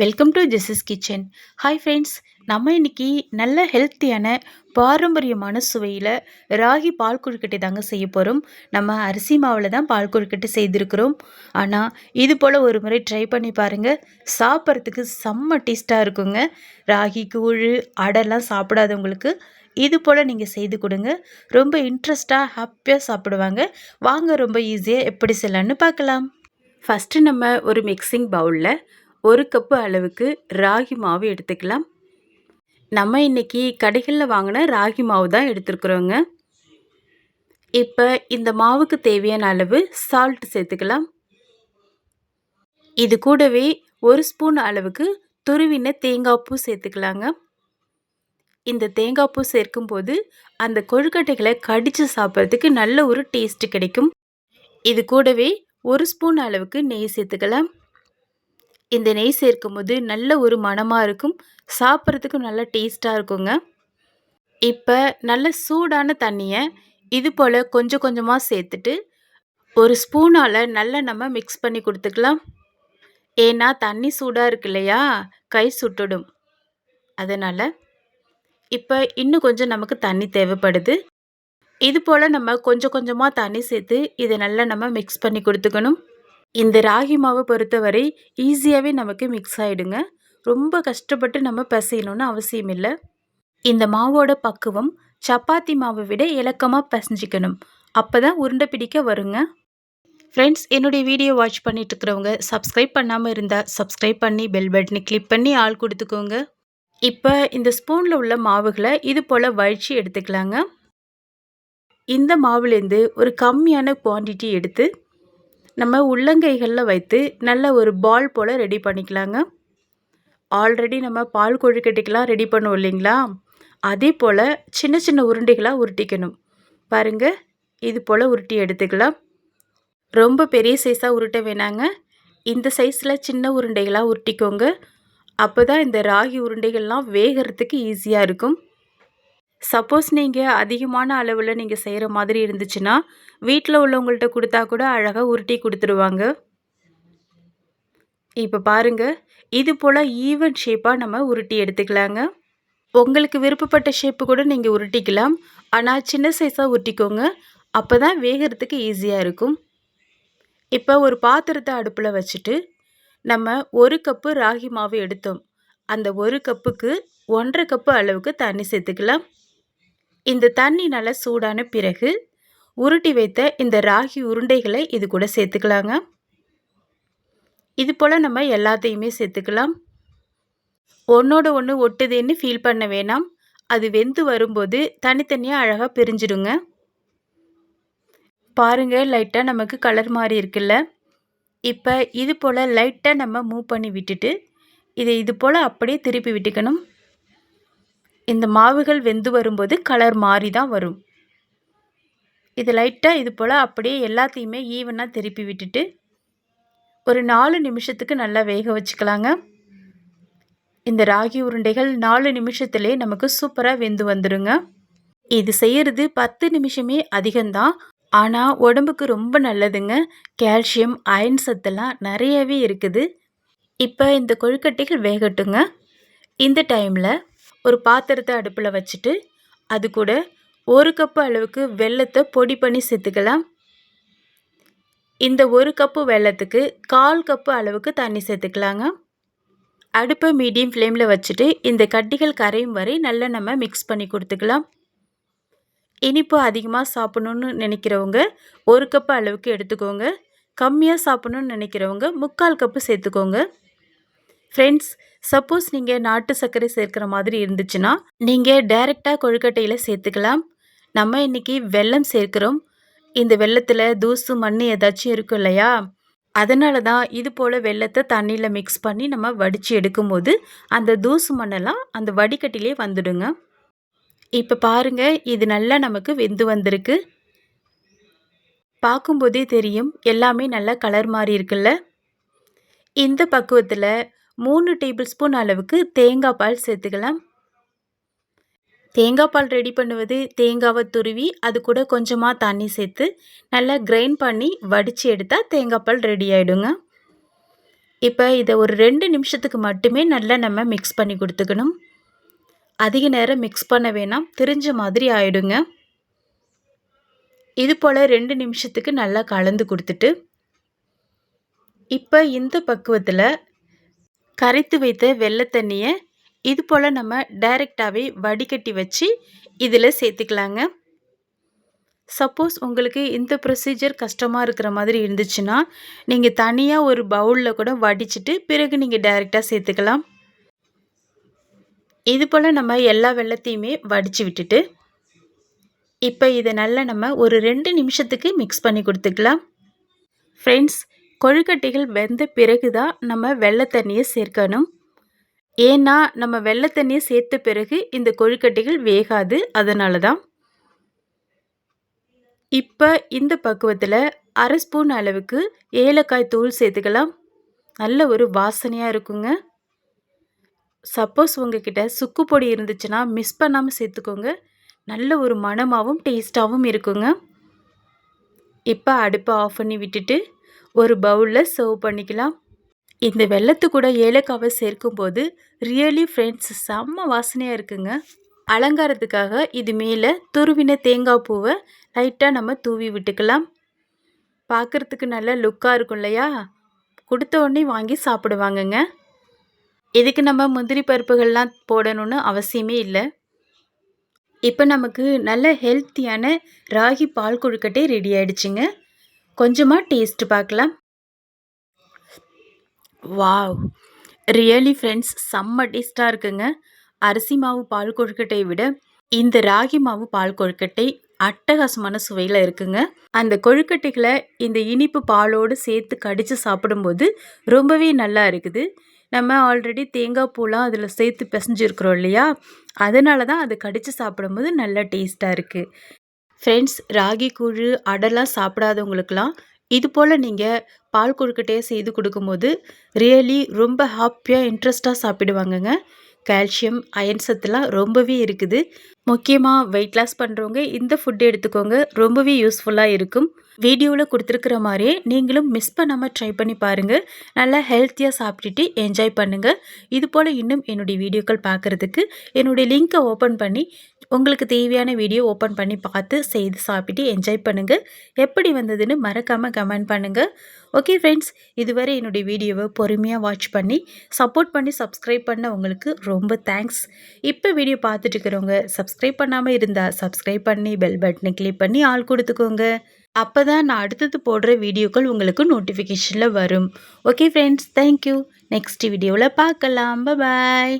Welcome to Jesus kitchen hi friends நம்ம இன்றைக்கி நல்ல ஹெல்த்தியான பாரம்பரியமான சுவையில் ராகி பால் கொழுக்கட்டை தாங்க செய்ய போகிறோம் நம்ம அரிசி மாவில் தான் பால் கொழுக்கட்டை செய்திருக்கிறோம். ஆனால் இது போல் ஒரு முறை ட்ரை பண்ணி பாருங்கள் சாப்பிட்றதுக்கு செம்ம டேஸ்ட்டாக இருக்குங்க. ராகி கூழ் அடைலாம் சாப்பிடாதவங்களுக்கு இது போல் நீங்கள் செய்து கொடுங்க. ரொம்ப இன்ட்ரெஸ்ட்டாக ஹாப்பியாக சாப்பிடுவாங்க. வாங்க ரொம்ப ஈஸியாக எப்படி செய்யலான்னு பார்க்கலாம். ஃபஸ்ட்டு நம்ம ஒரு மிக்சிங் பவுலில் ஒரு கப்பு அளவுக்கு ராகி மாவு எடுத்துக்கலாம். நம்ம இன்னைக்கு கடைகளில் வாங்கின ராகி மாவு தான் எடுத்துருக்குறோங்க. இப்போ இந்த மாவுக்கு தேவையான அளவு சால்ட் சேர்த்துக்கலாம். இது கூடவே ஒரு ஸ்பூன் அளவுக்கு துருவின தேங்காய் பூ சேர்த்துக்கலாங்க. இந்த தேங்காய் பூ சேர்க்கும்போது அந்த கொழுக்கட்டைகளை கடித்து சாப்பிட்றதுக்கு நல்ல ஒரு டேஸ்ட் கிடைக்கும். இது கூடவே ஒரு ஸ்பூன் அளவுக்கு நெய் சேர்த்துக்கலாம். இந்த நெய் சேர்க்கும் போது நல்ல ஒரு மணமாக இருக்கும். சாப்பிட்றதுக்கும் நல்ல டேஸ்ட்டாக இருக்குங்க. இப்போ நல்ல சூடான தண்ணியை இது போல் கொஞ்சம் கொஞ்சமாக சேர்த்துட்டு ஒரு ஸ்பூனால் நல்லா நம்ம மிக்ஸ் பண்ணி கொடுத்துக்கலாம். ஏன்னா தண்ணி சூடாக இருக்கு இல்லையா? கை சுட்டுடும். அதனால் இப்போ இன்னும் கொஞ்சம் நமக்கு தண்ணி தேவைப்படுது. இது போல் நம்ம கொஞ்சம் கொஞ்சமாக தண்ணி சேர்த்து இதை நல்லா நம்ம மிக்ஸ் பண்ணி கொடுத்துக்கணும். இந்த ராகி மாவு பொறுத்தவரை ஈஸியாகவே நமக்கு மிக்ஸ் ஆகிடுங்க ரொம்ப கஷ்டப்பட்டு நம்ம பிசையணும்னு அவசியம் இல்லை. இந்த மாவோட பக்குவம் சப்பாத்தி மாவை விட இலக்கமாக பிசைஞ்சிக்கணும். அப்போ தான் உருண்டை பிடிக்க வருங்க. ஃப்ரெண்ட்ஸ் என்னுடைய வீடியோ வாட்ச் பண்ணிட்டு இருக்கிறவங்க சப்ஸ்கிரைப் பண்ணாமல் இருந்தால் சப்ஸ்கிரைப் பண்ணி பெல் பட்டனை கிளிக் பண்ணி ஆள் கொடுத்துக்கோங்க. இப்போ இந்த ஸ்பூனில் உள்ள மாவுகளை இது போல் வழித்து எடுத்துக்கலாங்க. இந்த மாவுலேருந்து ஒரு கம்மியான குவான்டிட்டி எடுத்து நம்ம உள்ளங்கைகளில் வைத்து நல்ல ஒரு பால் போல் ரெடி பண்ணிக்கலாங்க. ஆல்ரெடி நம்ம பால் கொழுக்கட்டைக்கெலாம் ரெடி பண்ணுவோம் இல்லைங்களா? அதே போல் சின்ன சின்ன உருண்டைகளாக உருட்டிக்கணும். பாருங்கள் இது போல் உருட்டி எடுத்துக்கலாம். ரொம்ப பெரிய சைஸாக உருட்ட வேணாங்க. இந்த சைஸில் சின்ன உருண்டைகளாக உருட்டிக்கோங்க. அப்போ தான் இந்த ராகி உருண்டைகள்லாம் வேகிறதுக்கு ஈஸியாக இருக்கும். சப்போஸ் நீங்கள் அதிகமான அளவில் நீங்கள் செய்கிற மாதிரி இருந்துச்சுன்னா வீட்டில் உள்ளவங்கள்ட்ட கொடுத்தா கூட அழகாக உருட்டி கொடுத்துருவாங்க. இப்போ பாருங்கள் இது போல் ஈவன் ஷேப்பாக நம்ம உருட்டி எடுத்துக்கலாங்க. உங்களுக்கு விருப்பப்பட்ட ஷேப்பு கூட நீங்கள் உருட்டிக்கலாம். ஆனால் சின்ன சைஸாக உருட்டிக்கோங்க. அப்போ தான் வேகிறதுக்கு ஈஸியாக இருக்கும். இப்போ ஒரு பாத்திரத்தை அடுப்பில் வச்சுட்டு நம்ம ஒரு கப்பு ராகி மாவு எடுத்தோம். அந்த ஒரு கப்புக்கு ஒன்றரை கப்பு அளவுக்கு தண்ணி சேர்த்துக்கலாம். இந்த தண்ணி நல்லா சூடான பிறகு உருட்டி வைத்த இந்த ராகி உருண்டைகளை இது கூட சேர்த்துக்கலாங்க. இது போல் நம்ம எல்லாத்தையுமே சேர்த்துக்கலாம். ஒன்றோட ஒன்று ஒட்டுதுன்னு ஃபீல் பண்ண வேணாம். அது வெந்து வரும்போது தனித்தனியாக அழகாக பிரிஞ்சிடுங்க. பாருங்கள் லைட்டாக நமக்கு கலர் மாறி இருக்குல்ல. இப்போ இது போல் லைட்டாக நம்ம மூவ் பண்ணி விட்டுட்டு இதை இது போல் அப்படியே திருப்பி விட்டுக்கணும். இந்த மாவுகள் வெந்து வரும்போது கலர் மாறி தான் வரும். இது லைட்டாக இது போல் அப்படியே எல்லாத்தையுமே ஈவனாக திருப்பி விட்டுட்டு ஒரு நாலு நிமிஷத்துக்கு நல்லா வேக வச்சுக்கலாங்க. இந்த ராகி உருண்டைகள் நாலு நிமிஷத்துலேயே நமக்கு சூப்பராக வெந்து வந்துடுங்க இது செய்கிறது பத்து நிமிஷமே அதிகம்தான். ஆனால் உடம்புக்கு ரொம்ப நல்லதுங்க. கால்சியம் அயன் சத்தெல்லாம் நிறையவே இருக்குது. இப்போ இந்த கொழுக்கட்டைகள் வேகட்டுங்க. இந்த டைமில் ஒரு பாத்திரத்தை அடுப்பில் வச்சுட்டு அது கூட ஒரு கப்பு அளவுக்கு வெள்ளத்தை பொடி பண்ணி சேர்த்துக்கலாம். இந்த ஒரு கப்பு வெள்ளத்துக்கு கால் கப்பு அளவுக்கு தண்ணி சேர்த்துக்கலாங்க. அடுப்பை மீடியம் ஃப்ளேமில் வச்சுட்டு இந்த கட்டிகள் கரையும் வரை நல்லா நம்ம மிக்ஸ் பண்ணி கொடுத்துக்கலாம். இனிப்பு அதிகமாக சாப்பிட்ணுன்னு நினைக்கிறவங்க ஒரு கப்பு அளவுக்கு எடுத்துக்கோங்க. கம்மியாக சாப்பிட்ணுன்னு நினைக்கிறவங்க முக்கால் கப்பு சேர்த்துக்கோங்க. ஃப்ரெண்ட்ஸ் சப்போஸ் நீங்கள் நாட்டு சர்க்கரை சேர்க்குற மாதிரி இருந்துச்சுன்னா நீங்கள் டைரெக்டாக கொழுக்கட்டையில் சேர்த்துக்கலாம். நம்ம இன்றைக்கி வெல்லம் சேர்க்குறோம். இந்த வெள்ளத்தில் தூசு மண் ஏதாச்சும் இருக்கும் இல்லையா? அதனால தான் இது போல் வெள்ளத்தை தண்ணியில் மிக்ஸ் பண்ணி நம்ம வடித்து எடுக்கும்போது அந்த தூசு மண்ணெல்லாம் அந்த வடிகட்டிலே வந்துடுங்க. இப்போ பாருங்கள் இது நல்லா நமக்கு வெந்து வந்திருக்கு. பார்க்கும்போதே தெரியும் எல்லாமே நல்லா கலர் மாறி இருக்குல்ல. இந்த பக்குவத்தில் மூணு டேபிள் ஸ்பூன் அளவுக்கு தேங்காய் பால் சேர்த்துக்கலாம். தேங்காய் பால் ரெடி பண்ணுவது தேங்காவை துருவி அது கூட கொஞ்சமாக தண்ணி சேர்த்து நல்லா கிரைண்ட் பண்ணி வடித்து எடுத்தால் தேங்காய் பால் ரெடி ஆகிடுங்க இப்போ இதை ஒரு ரெண்டு நிமிஷத்துக்கு மட்டுமே நல்லா நம்ம மிக்ஸ் பண்ணி கொடுத்துக்கணும். அதிக நேரம் மிக்ஸ் பண்ண வேணாம் தெரிஞ்ச மாதிரி ஆயிடுங்க. இது போல் ரெண்டு நிமிஷத்துக்கு நல்லா கலந்து கொடுத்துட்டு இப்போ இந்த பக்குவத்தில் கரைத்து வைத்த வெள்ளை தண்ணியை இது போல் நம்ம டைரெக்டாகவே வடிகட்டி வச்சு இதில் சேர்த்துக்கலாங்க. சப்போஸ் உங்களுக்கு இந்த ப்ரொசீஜர் கஷ்டமாக இருக்கிற மாதிரி இருந்துச்சுன்னா நீங்கள் தனியாக ஒரு பவுலில் கூட வடிச்சிட்டு பிறகு நீங்கள் டைரெக்டாக சேர்த்துக்கலாம். இது போல் நம்ம எல்லா வெள்ளத்தையுமே வடித்து விட்டுட்டு இப்போ இதை நல்லா நம்ம ஒரு ரெண்டு நிமிஷத்துக்கு மிக்ஸ் பண்ணி கொடுத்துக்கலாம். ஃப்ரெண்ட்ஸ் கொழுக்கட்டைகள் வெந்த பிறகு தான் நம்ம வெள்ளை தண்ணியை சேர்க்கணும்? ஏன்னா நம்ம வெள்ளை தண்ணியை சேர்த்த பிறகு இந்த கொழுக்கட்டைகள் வேகாது. அதனால தான் இப்போ இந்த பக்குவத்தில் அரை ஸ்பூன் அளவுக்கு ஏலக்காய் தூள் சேர்த்துக்கலாம். நல்ல ஒரு வாசனையாக இருக்குங்க. சப்போஸ் உங்ககிட்ட சுக்கு பொடி இருந்துச்சுன்னா மிஸ் பண்ணாமல் சேர்த்துக்கோங்க. நல்ல ஒரு மணமாகவும் டேஸ்ட்டாகவும் இருக்குங்க. இப்போ அடுப்பை ஆஃப் பண்ணி விட்டுட்டு ஒரு பவுலில் சர்வ் பண்ணிக்கலாம். இந்த வெள்ளத்து கூட ஏலக்காவை சேர்க்கும்போது ரியலி ஃப்ரெண்ட்ஸ் செம்ம வாசனையாக இருக்குங்க. அலங்காரத்துக்காக இது மேலே துருவின தேங்காய் பூவை லைட்டாக நம்ம தூவி விட்டுக்கலாம். பார்க்குறதுக்கு நல்ல லுக்காக இருக்கும் இல்லையா? கொடுத்த உடனே வாங்கி சாப்பிடுவாங்கங்க. இதுக்கு நம்ம முந்திரி பருப்புகள்லாம் போடணும்னு அவசியமே இல்லை. இப்போ நமக்கு நல்ல ஹெல்த்தியான ராகி பால் கொழுக்கட்டை ரெடி ஆயிடுச்சுங்க. கொஞ்சமாக டேஸ்ட் பார்க்கலாம். வாவ் ரியலி ஃப்ரெண்ட்ஸ் செம்ம டேஸ்ட்டாக இருக்குங்க. அரிசி மாவு பால் கொழுக்கட்டையை விட இந்த ராகி மாவு பால் கொழுக்கட்டை அட்டகாசமான சுவையில் இருக்குங்க. அந்த கொழுக்கட்டைகளை இந்த இனிப்பு பாலோடு சேர்த்து கடித்து சாப்பிடும்போது ரொம்பவே நல்லா இருக்குது. நம்ம ஆல்ரெடி தேங்காய் பூலாம் அதில் சேர்த்து பிசைஞ்சிருக்கிறோம் இல்லையா? அதனால தான் அதை கடித்து சாப்பிடும்போது நல்லா டேஸ்ட்டாக இருக்குது ஃப்ரெண்ட்ஸ் ராகி கூழு அடைலாம் சாப்பிடாதவங்களுக்கெல்லாம் இது போல் நீங்கள் பால் கொழுக்கட்டையை செய்து கொடுக்கும்போது ரியலி ரொம்ப ஹாப்பியாக இன்ட்ரெஸ்ட்டாக சாப்பிடுவாங்கங்க. கால்சியம் அயன் சத்துலாம் ரொம்பவே இருக்குது. முக்கியமாக வெயிட் லாஸ் பண்ணுறவங்க இந்த ஃபுட் எடுத்துக்கோங்க. ரொம்பவே யூஸ்ஃபுல்லாக இருக்கும். வீடியோவில் கொடுத்துருக்குற மாதிரியே நீங்களும் மிஸ் பண்ணாமல் ட்ரை பண்ணி பாருங்கள் நல்லா ஹெல்த்தியாக சாப்பிட்டுட்டு என்ஜாய் பண்ணுங்கள் இது போல் இன்னும் என்னுடைய வீடியோக்கள் பார்க்குறதுக்கு என்னுடைய லிங்க்கை ஓப்பன் பண்ணி உங்களுக்கு தேவையான வீடியோ ஓப்பன் பண்ணி பார்த்து செய்து சாப்பிட்டு என்ஜாய் பண்ணுங்கள் எப்படி வந்ததுன்னு மறக்காமல் கமெண்ட் பண்ணுங்கள் ஓகே ஃப்ரெண்ட்ஸ் இதுவரை என்னுடைய வீடியோவை பொறுமையாக வாட்ச் பண்ணி சப்போர்ட் பண்ணி சப்ஸ்கிரைப் பண்ண உங்களுக்கு ரொம்ப தேங்க்ஸ் இப்போ வீடியோ பார்த்துட்டு இருக்கிறவங்க சப்ஸ்கிரைப் பண்ணாமல் இருந்தால் சப்ஸ்கிரைப் பண்ணி பெல் பட்டனை கிளிக் பண்ணி ஆள் கொடுத்துக்கோங்க. அப்போ தான் நான் அடுத்தது போடுற வீடியோக்கள் உங்களுக்கு நோட்டிஃபிகேஷனில் வரும். ஓகே ஃப்ரெண்ட்ஸ் தேங்க்யூ நெக்ஸ்ட் வீடியோவில் பார்க்கலாம். பாய்